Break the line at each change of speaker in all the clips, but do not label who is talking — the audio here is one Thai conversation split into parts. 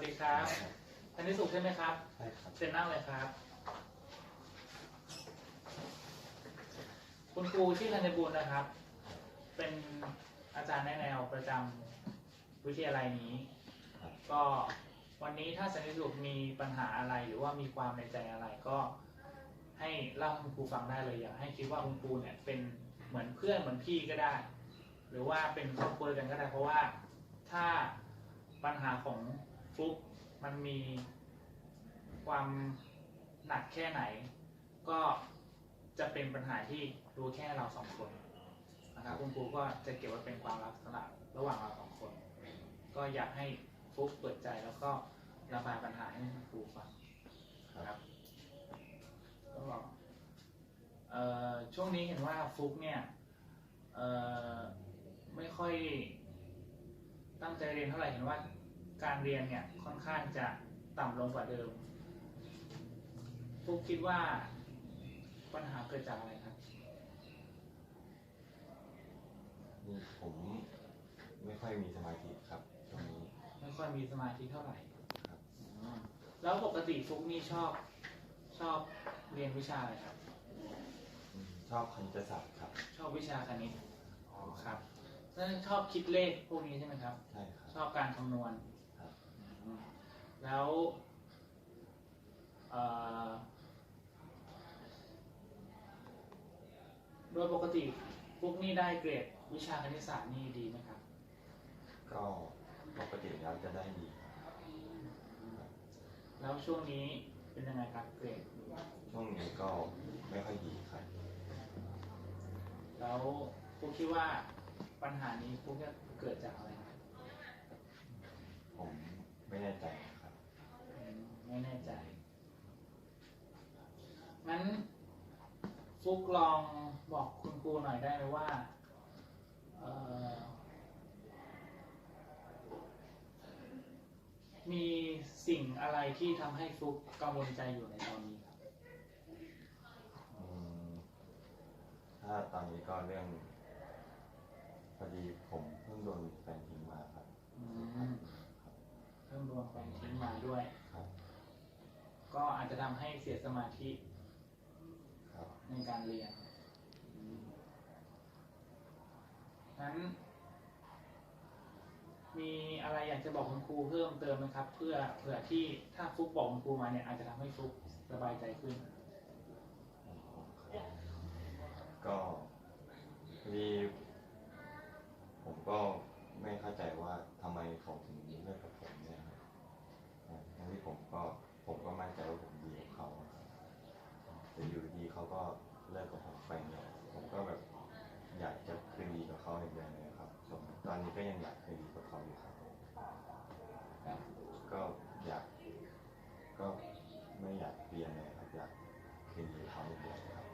วัสดีครับทันนิสุขใช่ไหมครับ
ใช่ครับ
เชิญนั่งเลยครับ คุณครูชื่อธัญบูลนะครับ เป็นอาจารย์แนะแนวประจำวิทยาลัยนี้
ครับ
ก็วันนี้ถ้าสันติสุขมีปัญหาอะไรหรือว่ามีความในใจอะไรก็ให้เล่าให้คุณครูฟังได้เลยอยากให้คิดว่าคุณครูเนี่ยเป็นเหมือนเพื่อนเหมือนพี่ก็ได้ หรือว่าเป็นครอบครัวเดียวกันก็ได้ เพราะว่าถ้าปัญหาของ ฟลุกมันมีความหนักแค่ไหน ก็จะเป็นปัญหาที่รู้แค่เราสองคนนะครับคุณครูก็จะเก็บไว้เป็นความลับสำหรับระหว่างเราสองคน ก็อยากให้ฟลุกเปิดใจแล้วก็ระบายปัญหาให้คุณครูฟัง
ครับ
ก็เอ่อช่วงนี้เห็นว่าฟลุกเนี่ยเอ่อไม่ค่อยตั้งใจเรียนเท่าไหร่เห็นว่า การเรียนเนี่ยค่อนข้างจะต่ำลงกว่าเดิมฟลุกคิดว่าปัญหาเกิดจากอะไรครับ
นี่ผมไม่ค่อยมีสมาธิครับตรงนี้
ไม่ค่อยมีสมาธิเท่าไหร่
ครับ
อืมแล้วปกติฟลุกนี่ชอบชอบเรียนวิชาอะไรครับ
อืมชอบคณิตศาสตร์ครับ
ชอบวิชาคณิตอ๋อครับแล้วชอบคิดเลขพวกนี้ใช่ไหมครับ
ใช่ครับ
ชอบการคำนวณ
ครับ
อืม แล้วเอ่อโดยปกติพวกนี้ได้เกรดวิชาคณิตศาสตร์นี่ดีไหมครับ
ก็ปกติแล้วจะได้ดีครับ
แล้วช่วงนี้เป็นยังไงครับเกรด
ช่วงนี้ก็ไม่ค่อยดีครับ
แล้วพวกคิดว่าปัญหานี้พวกจะเกิดจากอะไรครับ
ผมไม่แน่ใจครับ
อืม ไม่แน่ใจงั้นฟุกลองบอกคุณครูหน่อยได้ไหมว่าเอ่อมีสิ่งอะไรที่ทำให้ฟลุกกังวลใจอยู่ในตอนนี้ครับ
อืมถ้าตอนนี้ก็เรื่องพอดีผมเพิ่งโดนแฟนทิ้งมาครับ
อืมเริ่มรวมแฟนทิ้งมาด้วย
ครับ
ก็อาจจะทำให้เสียสมาธิ
ครับ
ในการเรียนอืมงั้นมีอะไรอยากจะบอกคุณครูเพิ่มเติมไหมครับ เพื่อเผื่อที่ถ้าฟลุกบอกคุณครูมาเนี่ยอาจจะทำให้ฟลุกสบายใจขึ้น
ก็พอดีผมก็ไม่เข้าใจว่าทำไมเขาถึงเลิกกับผมเนี่ยครับอ่าทั้งที่ผมก็ ผมก็มั่นใจว่าผมดีกับเขาครับแต่อยู่ดีเขาก็เลิกกับผมไปเนี่ยผมก็แบบอยากจะคืนดีกับเขาอีกอย่างเลยครับส่วนตอนนี้ก็ยังอยากคืนดีกับเขาอยู่ครับ
ครับ
ก็อยากก็ไม่อยากเปลี่ยนเลยครับอยากคืนดีกับเขาอย่างเดียวครับ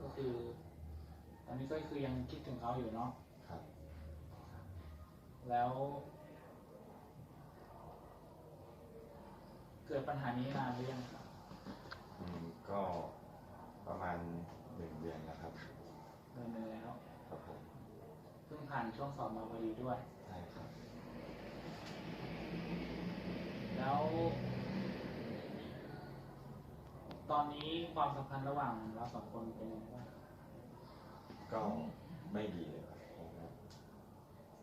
ก็คือตอนนี้ก็คือยังคิดถึงเขาอยู่เนาะ
ครับ
แล้ว เกิดปัญหานี้นานหรือยังครับ
อืมก็ประมาณหนึ่งเดือนนะครับ
เดือนหนึงแล้ว
ครับผม
เพิ่งผ่านช่วงสอบมาพอดีด้วย
ใช่ครับ
แล้ว ตอนนี้ความสัมพันธ์ระหว่างเราสองคนเป็นยังไงบ้างครับ
ก็ไม่ดีเลยครับผม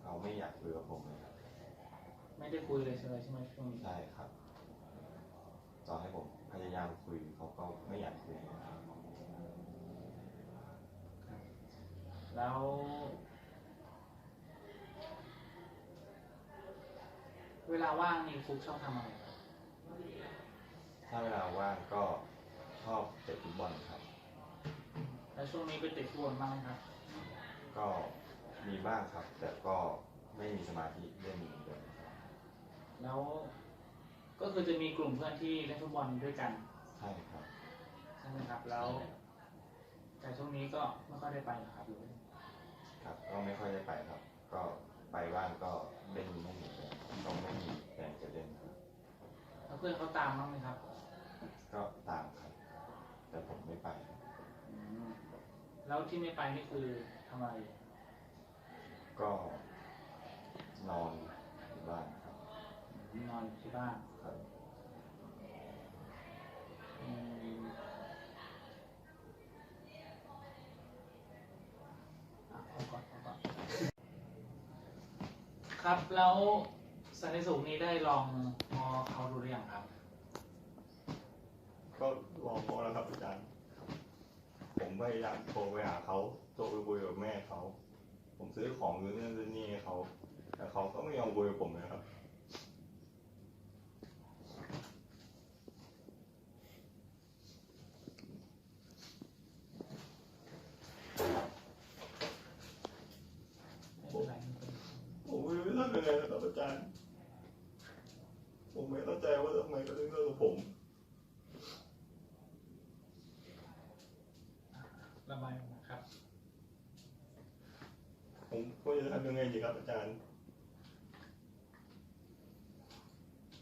เขาไม่อยากคุยกับผมเลยครับ
ไม่ได้คุยเลยใช่ไหมใช่ไหมช่วงนี้
ใช่ครับ ต่อให้ผมพยายามคุยเขาก็ไม่อยากคุยนะครับ
ครับแล้ว เวลาว่างนี่ฟุกชอบทำอะไรครับ
ถ้าเวลาว่างก็ชอบเตะฟุตบอลครับ
แล้วช่วงนี้ไปเตะฟุตบอลบ้างไหมครับ
ก็มีบ้างครับ แต่ก็ไม่มีสมาธิเล่นเหมือนเดิมครับ
แล้ว ก็คือจะมีกลุ่มเพื่อนที่เล่นฟุตบอลด้วยกัน
ใช่ครับ
ใช่ไหมครับแล้ว แต่ช่วงนี้ก็ไม่ค่อยได้ไปหรอครับหรือ
ครับ ก็ไม่ค่อยได้ไปครับ ก็ไปบ้างก็เล่นไม่มีแรงก็ไม่มีแรงจะเล่นครับ
แล้วเพื่อนเขาตามบ้างไหมครับ
ก็ตามครับ แต่ผมไม่ไป
อืมแล้วที่ไม่ไปนี่คือทำอะไร
ก็นอน
อนอยู่ที่บ้าน
ครับ
อืมอะเอาก่อนเอาก่อนครับ แล้วสันติสุขนี้ได้ลองมอเขาดูหรือยังครับ
ก็ลองพอแล้วครับอาจารย์ ผมพยายามโทรไปหาเขาโทรไปคุยกับแม่เขา ผมซื้อของซื้อนั่นซื้อนี่ให้เขา แต่เขาก็ไม่ยอมคุยกับผมนะครับ
ไม่เป็นไรไม่เป็นไร
ผม ไม่รู้จะทำยังไงนะครับอาจารย์ ผมไม่เข้าใจว่าทำไมเขาถึงเลิกกับผม
ระบายออกมาครับ
ผมควรจะทำยังไงดีครับอาจารย์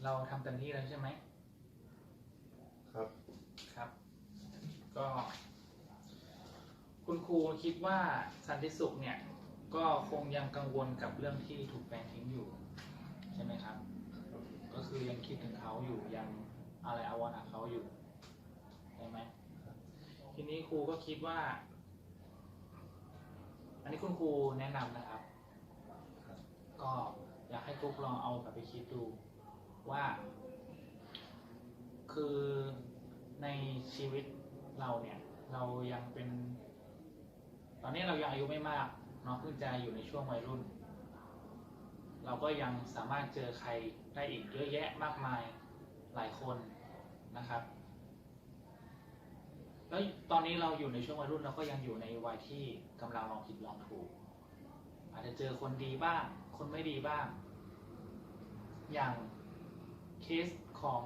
เราทำเต็มที่แล้วใช่ไหม
ครับ
ครับ ก็ คุณครูคิดว่าสันติสุขเนี่ย ก็คงยังกังวลกับเรื่องที่ถูกแฟนทิ้งอยู่ ใช่ไหมครับ ก็คือยังคิดถึงเขาอยู่ยังอะไรอาวรณ์เขาอยู่ใช่ไหมทีนี้ครูก็คิดว่า อันนี้คุณครูแนะนำนะครับ ก็อยากให้ทุกลองเอากลับไปคิดดูว่า คือในชีวิตเราเนี่ย เรายังเป็น ตอนนี้เรายังอายุไม่มาก นาะเพิ่งจะอยู่ในช่วงวัยรุ่น เราก็ยังสามารถเจอใครได้อีกเยอะแยะมากมายหลายคนนะครับ แล้วตอนนี้เราอยู่ในช่วงวัยรุ่นเราก็ยังอยู่ในวัยที่กำลังลองผิดลองถูก อาจจะเจอคนดีบ้าง คนไม่ดีบ้าง อย่างเคสของ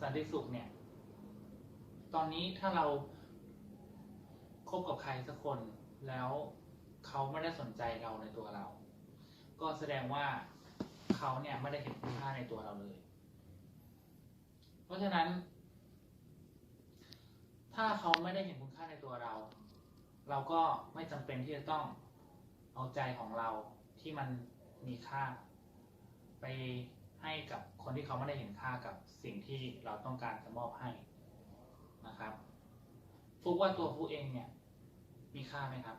สันติสุขเนี่ย ตอนนี้ถ้าเราคบกับใครสักคนแล้ว เขาไม่ได้สนใจเราในตัวเรา ก็แสดงว่าเขาเนี่ยไม่ได้เห็นคุณค่าในตัวเราเลย เพราะฉะนั้น ถ้าเขาไม่ได้เห็นคุณค่าในตัวเรา เราก็ไม่จำเป็นที่จะต้องเอาใจของเราที่มันมีค่า ไปให้กับคนที่เขาไม่ได้เห็นค่ากับสิ่งที่เราต้องการจะมอบให้นะครับฟุกว่าตัวฟุกเองเนี่ย มีค่าไหมครับ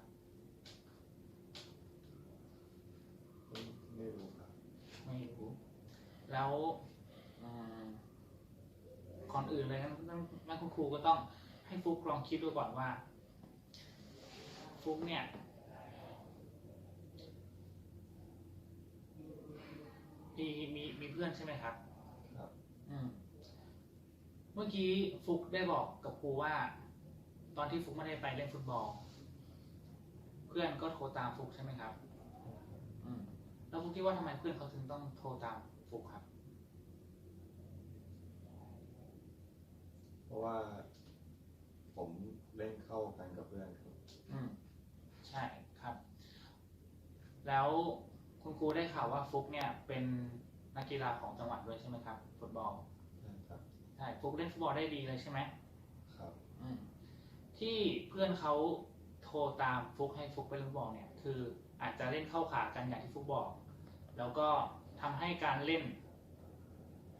ไม่รู้ครับ
ไม่รู้แล้วอืมก่อนอื่นเลยงั้นงั้นงั้นคุณครูก็ต้องให้ฟุกลองคิดดูก่อนว่า ฟุกเนี่ย มีมีมีเพื่อนใช่ไหมครับ
ครับ
อืม เมื่อกี้ฟุกได้บอกกับครูว่า ตอนที่ฟุกไม่ได้ไปเล่นฟุตบอล เพื่อนก็โทรตามฟุกใช่ไหมครับอืม แล้วฟุกคิดว่าทำไมเพื่อนเขาถึงต้องโทรตามฟุกครับ
เพราะว่าผมเล่นเข้ากันกับเพื่อนครับ
อืม ใช่ครับ แล้วคุณครูได้ข่าวว่าฟุกเนี่ย เป็นนักกีฬาของจังหวัดด้วยใช่ไหมครับ ฟุตบอล
ใช่ครับ
ใช่ฟุกเล่นฟุตบอลได้ดีเลยใช่ไหม
ครับ
อืมที่เพื่อนเขาโทรตามฟุกให้ฟุกไปเล่นฟุตบอลเนี่ย คืออาจจะเล่นเข้าขากันอย่างที่ฟุกบอก แล้วก็ทำให้การเล่น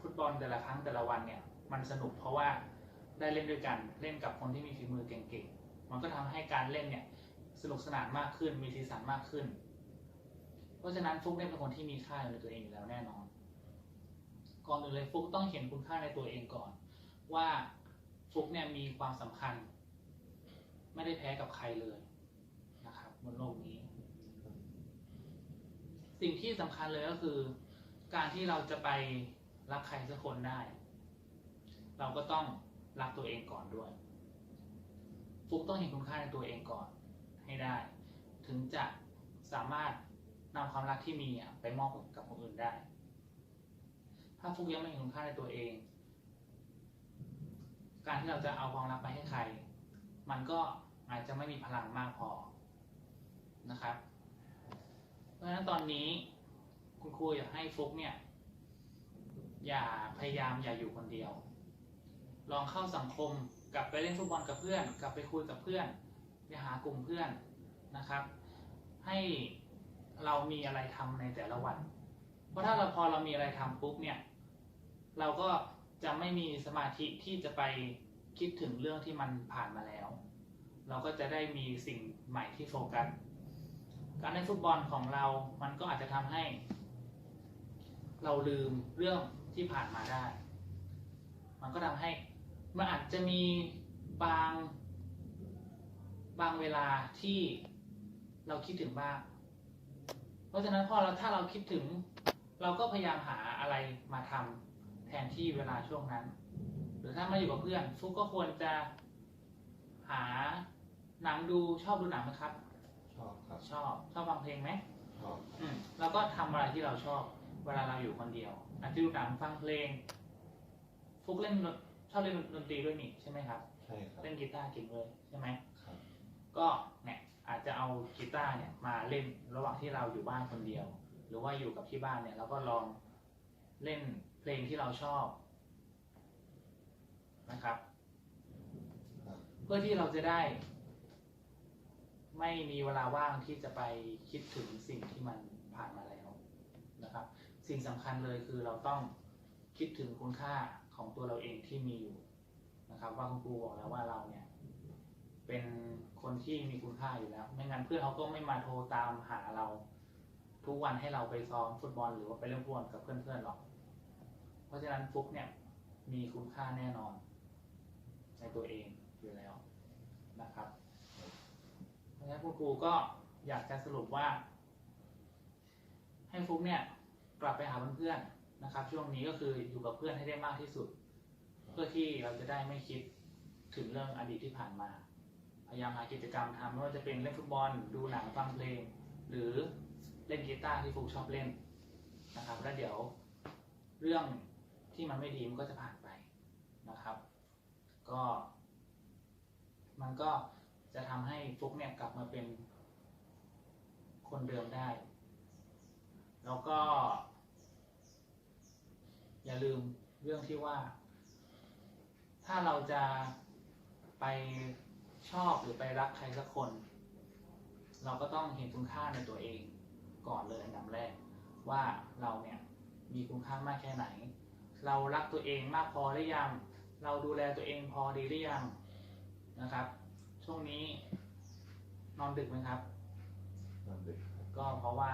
ฟุตบอลแต่ละครั้งแต่ละวันเนี่ยมันสนุกเพราะว่าได้เล่นด้วยกันเล่นกับคนที่มีฝีมือเก่งๆ มันก็ทำให้การเล่นเนี่ยสนุกสนานมากขึ้นมีสีสันมากขึ้น เพราะฉะนั้นฟุกเนี่ยเป็นคนที่มีค่าในตัวเองอยู่แล้วแน่นอน ก่อนอื่นเลยฟุกต้องเห็นคุณค่าในตัวเองก่อน ว่าฟุกเนี่ยมีความสำคัญ ไม่ได้แพ้กับใครเลยนะครับบนโลกนี้ สิ่งที่สำคัญเลยก็คือ การที่เราจะไปรักใครสักคนได้ เราก็ต้องรักตัวเองก่อนด้วย ฟุกต้องเห็นคุณค่าในตัวเองก่อนให้ได้ ถึงจะสามารถนำความรักที่มีไปมอบกับคนอื่นได้ ถ้าฟุกยังไม่เห็นคุณค่าในตัวเอง การที่เราจะเอาความรักไปให้ใคร มันก็อาจจะไม่มีพลังมากพอนะครับ ราะฉะนั้นตอนนี้คุณครูอยากให้ฟุกเนี่ย อย่าพยายามอย่าอยู่คนเดียว ลองเข้าสังคมกลับไปเล่นฟุตบอลกับเพื่อน กลับไปคุยกับเพื่อนไปหากลุ่มเพื่อนนะครับ ให้เรามีอะไรทำในแต่ละวัน เพราะถ้าเราพอเรามีอะไรทำปุ๊บเนี่ย เราก็จะไม่มีสมาธิที่จะไปคิดถึงเรื่องที่มันผ่านมาแล้ว เราก็จะได้มีสิ่งใหม่ที่โฟกัส การเล่นฟุตบอลของเรา มันก็อาจจะทำให้ เราลืมเรื่องที่ผ่านมาได้ มันก็ทำให้มันอาจจะมีบางบางเวลาที่เราคิดถึงบ้าง เพราะฉะนั้นพอเราถ้าเราคิดถึง เราก็พยายามหาอะไรมาทำแทนที่เวลาช่วงนั้น หรือถ้ามาอยู่กับเพื่อนฟุกก็ควรจะหาหนังดูชอบดูหนังไหมครับ
อบครับ
ชอบ ชอบฟังเพลงไหม
ชอบ
อืมแล้วก็ทำอะไรที่เราชอบ เวลาเราอยู่คนเดียวอาจจะดูหนังฟังเพลง ฟุกเล่นดนชอบเล่นดนตรีด้วยนี่ใช่ไหมครับ
ใช่ครับ
เล่นกีตาร์เก่งเลยใช่ไหม
ครับ
ก็เนี่ยอาจจะเอากีตาร์เนี่ยมาเล่นระหว่างที่เราอยู่บ้านคนเดียว หรือว่าอยู่กับที่บ้านเนี่ยเราก็ลองเล่นเพลงที่เราชอบนะครับ
ครับ
เพื่อที่เราจะได้ ไม่มีเวลาว่างที่จะไปคิดถึงสิ่งที่มันผ่านมาแล้วนะครับ สิ่งสำคัญเลยคือเราต้องคิดถึงคุณค่าของตัวเราเองที่มีอยู่นะครับว่าคุณครูบอกแล้วว่าเราเนี่ยเป็นคนที่มีคุณค่าอยู่แล้ว ไม่งั้นเพื่อนเขาก็ไม่มาโทรตามหาเราทุกวันให้เราไปซ้อมฟุตบอลหรือว่าไปเล่นฟุตบอลกับเพื่อนๆหรอก เพราะฉะนั้นฟุกเนี่ยมีคุณค่าแน่นอน ในตัวเองอยู่แล้วนะครับ นั้นคุณครูก็อยากจะสรุปว่า ให้ฟุกเนี่ยกลับไปหาเพื่อนๆนะครับ ช่วงนี้ก็คืออยู่กับเพื่อนให้ได้มากที่สุด เพื่อที่เราจะได้ไม่คิดถึงเรื่องอดีตที่ผ่านมา พยายามหากิจกรรมทำไม่ว่าจะเป็นเล่นฟุตบอลดูหนังฟังเพลง หรือเล่นกีตาร์ที่ฟุกชอบเล่นนะครับ แล้วเดี๋ยวเรื่องที่มันไม่ดีมันก็จะผ่านไปนะครับ ก็ มันก็ จะทำให้ฟุกเนี่ยกลับมาเป็นคนเดิมได้ แล้วก็ อย่าลืมเรื่องที่ว่า ถ้าเราจะไปชอบหรือไปรักใครสักคน เราก็ต้องเห็นคุณค่าในตัวเองก่อนเลยอันดับแรก ว่าเราเนี่ยมีคุณค่ามากแค่ไหน เรารักตัวเองมากพอหรือยัง เราดูแลตัวเองพอดีหรือยังนะครับ ช่วงนี้นอนดึกไหมครับ
นอนดึกครับ
ก็เพราะว่า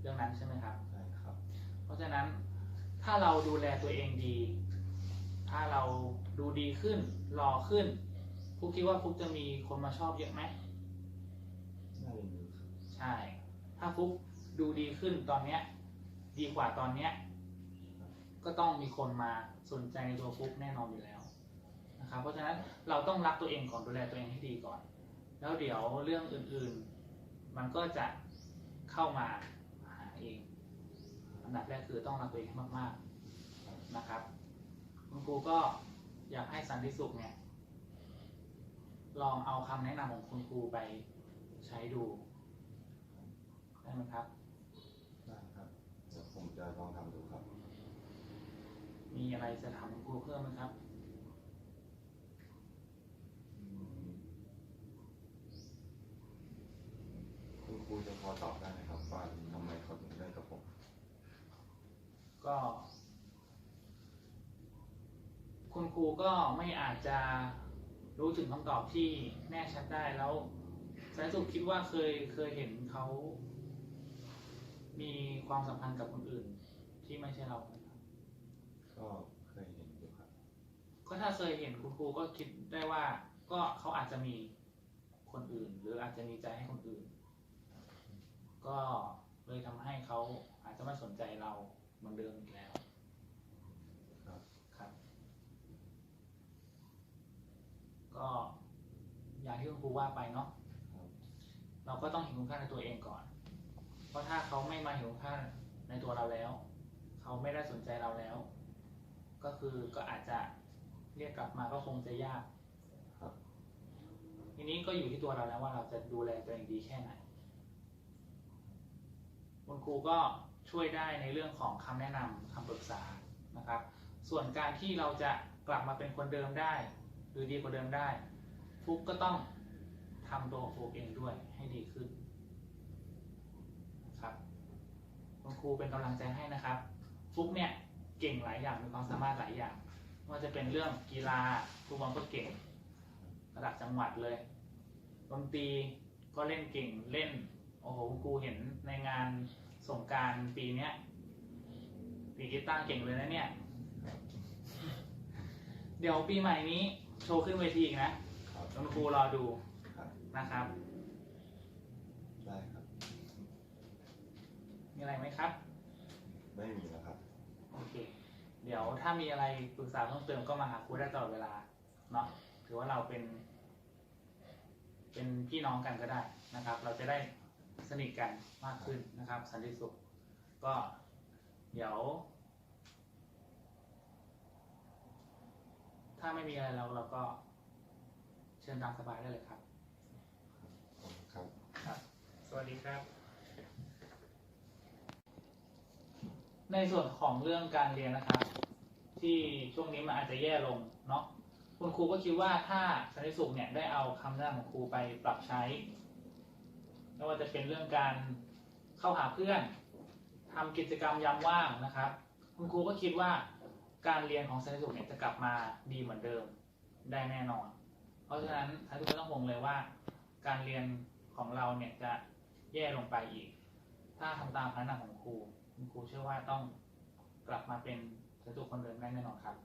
เรื่องนั้นใช่ไหมครับ
ใช่ครับ
เพราะฉะนั้นถ้าเราดูแลตัวเองดี ถ้าเราดูดีขึ้นหล่อขึ้นฟุกคิดว่าฟุกจะมีคนมาชอบเยอะไหม
น่าจะมีครับ
ใช่ ถ้าฟุกดูดีขึ้นตอนเนี้ย ดีกว่าตอนเนี้ย ก็ต้องมีคนมาสนใจในตัวฟุกแน่นอนอยู่แล้ว นะครับเพราะฉะนั้นเราต้องรักตัวเองก่อนดูแลตัวเองให้ดีก่อน แล้วเดี๋ยวเรื่องอื่นๆ มันก็จะเข้ามาหาเองอันดับแรกคือต้องรักตัวเองให้มากๆนะครับ คุณครูก็อยากให้สันติสุขเนี่ยลองเอาคำแนะนำของคุณครูไปใช้ดูได้ไหมครับ
ได้ครับเดี๋ยวผมจะลองทำดูครับ
มีอะไรจะถามคุณครูเพิ่มไหมครับ
อืมคุณครูจะพอตอบได้ไหมครับว่าทำไมเขาถึงเล่นกับผม
ก็ คุณครูก็ไม่อาจจะรู้ถึงคำตอบที่แน่ชัดได้แล้วสายสุขคิดว่าเคยเคยเห็นเขามีความสัมพันธ์กับคนอื่น ที่ไม่ใช่เราไหมครับ
ก็เคยเห็นอยู่ครับ
ก็ถ้าเคยเห็นคุณครูก็คิดได้ว่า ก็เขาอาจจะมีคนอื่น หรืออาจจะมีใจให้คนอื่น ก็เลยทำให้เขาอาจจะไม่สนใจเรา มือนเดิมอีกแล้ว
ครับ
ครับ ก็อย่างที่คุณครูว่าไปเนาะ
ครับ
เราก็ต้องเห็นคุณค่าในตัวเองก่อน เพราะถ้าเขาไม่มาเห็นคุณค่าในตัวเราแล้ว เขาไม่ได้สนใจเราแล้ว ก็คือก็อาจจะเรียกกลับมาก็คงจะยาก
ครับ
ทีนี้ก็อยู่ที่ตัวเราแล้วว่าเราจะดูแลตัวเองดีแค่ไหน คุณครูก็ ช่วยได้ในเรื่องของคำแนะนำคำปรึกษานะครับ ส่วนการที่เราจะกลับมาเป็นคนเดิมได้ หรือดีกว่าเดิมได้ ฟุกก็ต้องทำตัวฟุกเองด้วยให้ดีขึ้นนะครับคุณครูเป็นกำลังใจให้นะครับ ฟุกเนี่ยเก่งหลายอย่างมีความสามารถหลายอย่างว่าจะเป็นเรื่องกีฬาฟุตบอลก็เก่งระดับจังหวัดเลยดนตรีก็เล่นเก่งเล่นโอ้โหคุณครูเห็นในงาน สงกรารปีเนี้ยปีกีตาร์เก่งเลยนะเนี่ย เดี๋ยวปีใหม่นี้โชว์ขึ้นเวทีอีกนะครับคุณครูรอดู
ครับ
นะครับ
ได้ครับ
มีอะไรไหมครับ
ไม่มีแล้วครับ
โอเค เดี๋ยวถ้ามีอะไรปรึกษาเพิ่มเติมก็มาหาครูได้ตลอดเวลา เนาะ ถือว่าเราเป็น เป็นพี่น้องกันก็ได้นะครับ เราจะได้ สนิทกันมากขึ้นนะครับ สันติสุข ก็เดี๋ยว ถ้าไม่มีอะไรเราเราก็เชิญตามสบายได้เลยครับ
ครับ
ครับ สวัสดีครับ ในส่วนของเรื่องการเรียนนะครับ ที่ช่วงนี้มันอาจจะแย่ลงเนาะคุณครูก็คิดว่าถ้าสันติสุขเนี่ยได้เอาคำแนะนำของครูไปปรับใช้ ไม่ว่าจะเป็นเรื่องการเข้าหาเพื่อนทำกิจกรรมยามว่างนะครับ คุณครูก็คิดว่าการเรียนของสันติสุขเนี่ยจะกลับมาดีเหมือนเดิมได้แน่นอน เพราะฉะนั้นสันติสุขต้องห่วงเลยว่า การเรียนของเราเนี่ยจะแย่ลงไปอีก ถ้าทำตามคำแนะนำของครู คุณครูเชื่อว่าต้องกลับมาเป็นสันติสุขคนเดิมได้แน่นอนครับ